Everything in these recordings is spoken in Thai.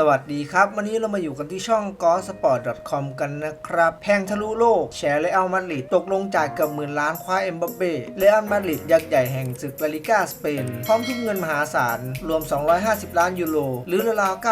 สวัสดีครับ วันนี้เรามาอยู่กันที่ช่อง g o s p o r t c o m กันนะครับ แพงทะลุโลก แชร์เลอัลมาดริดตกลงจ่ายเกือบหมื่นล้านคว้าเอ็มบัปเป้เลอัลมาดริดยักษ์ใหญ่แห่งศึกลาลิก้าสเปน พร้อมทุ่มเงินมหาศาล รวม 250 ล้านยูโรหรือราวๆ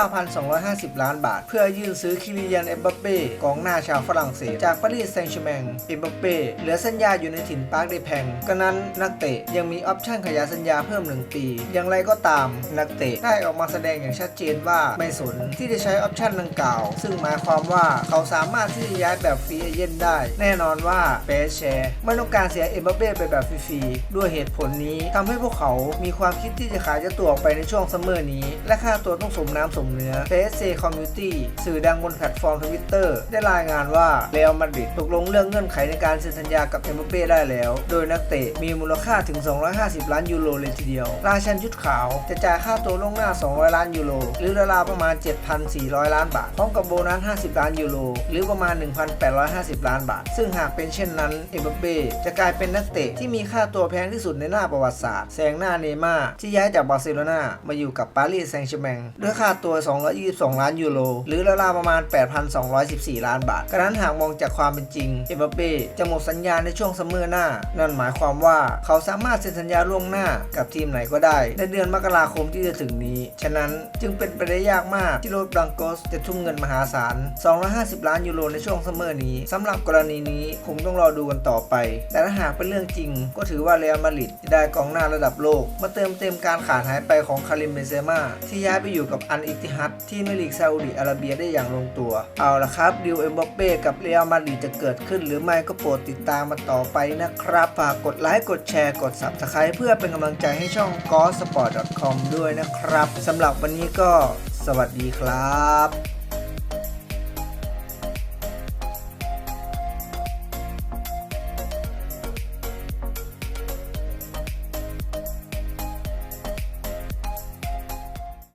9,250 ล้านบาท เพื่อยื่นซื้อคิริยันเอ็มบัปเป้กองหน้าชาวฝรั่งเศส จากปารีสแซงต์แชร์แมงเอ็มบัปเป้เหลือสัญญาอยู่ในถิ่นปาร์คเดแพงก็นั้นนักเตะยังมีออปชั่นขยายสัญญาเพิ่ม1ปีอย่างไรก็ตามนักเตะได้ออกมาแสดงอย่างชัดเจนว่าไม่สนที่จะใช้ออปชันดังกล่าว ซึ่งหมายความว่าเขาสามารถที่จะย้ายแบบฟรีเอเย่นได้ แน่นอนว่าเปแชร์ไม่ต้องการเสียเอ็มบัปเป้ไปแบบฟรีๆด้วยเหตุผลนี้ทำให้พวกเขามีความคิดที่จะขายเจ้าตัวออกไปในช่วงซัมเมอร์นี้ และค่าตัวต้องสมน้ำสมเนื้อ PSC Community สื่อดังบนแพลตฟอร์มทวิตเตอร์ได้รายงานว่าเรอัลมาดริดตกลงเรื่องเงื่อนไขในการเซ็นสัญญากับเอ็มบัปเป้ได้แล้ว โดยนักเตะมีมูลค่าถึง 250 ล้านยูโรเลยทีเดียว ราชันชุดขาวจะจ่ายค่าตัวล่วงหน้า 200 ล้านยูโรหรือราวๆประมาณ7,400 ล้านบาท พร้อมกับโบนัส 50 ล้านยูโร หรือประมาณ 1,850 ล้านบาท ซึ่งหากเป็นเช่นนั้น เอ็มบัปเป้จะกลายเป็นนักเตะที่มีค่าตัวแพงที่สุดในหน้าประวัติศาสตร์ แซงหน้าเนม่าที่ย้ายจากบาร์เซโลนามาอยู่กับปารีสแซงต์แชร์แมงด้วยค่าตัว 222 ล้านยูโร หรือราวๆประมาณ 8,214 ล้านบาทกระนั้นหากมองจากความเป็นจริง เอ็มบัปเป้จะหมดสัญญาในช่วงซัมเมอร์หน้า นั่นหมายความว่าเขาสามารถเซ็นสัญญาล่วงหน้ากับทีมไหนก็ได้ ในเดือนมกราคมที่จะถึงนี้ ฉะนั้นจึงเป็นไปได้ยากมากที่โรดบลังโกสจะทุ่มเงินมหาศาล 250 ล้านยูโรในช่วงซัมเมอร์นี้สำหรับกรณีนี้คงต้องรอดูกันต่อไป แต่ถ้าหากเป็นเรื่องจริง ก็ถือว่าเรอัลมาดริดจะได้กองหน้าระดับโลก มาเติมเต็มการขาดหายไปของคาริมเบนเซม่าที่ย้ายไปอยู่กับอันอิติฮัดที่เมลีกซาอุดิอาระเบียได้อย่างลงตัว เอาละครับดิวเอ็มบัปเป้กับเรอัลมาดริดจะเกิดขึ้น หรือไม่ก็โปรดติดตามมาต่อไปนะครับฝากกดไลค์กดแชร์กด Subscribe เพื่อเป็นกำลังใจให้ช่อง g o s p o r t c o m ด้วยนะครับสำหรับวันนี้ก็ สวัสดีครับ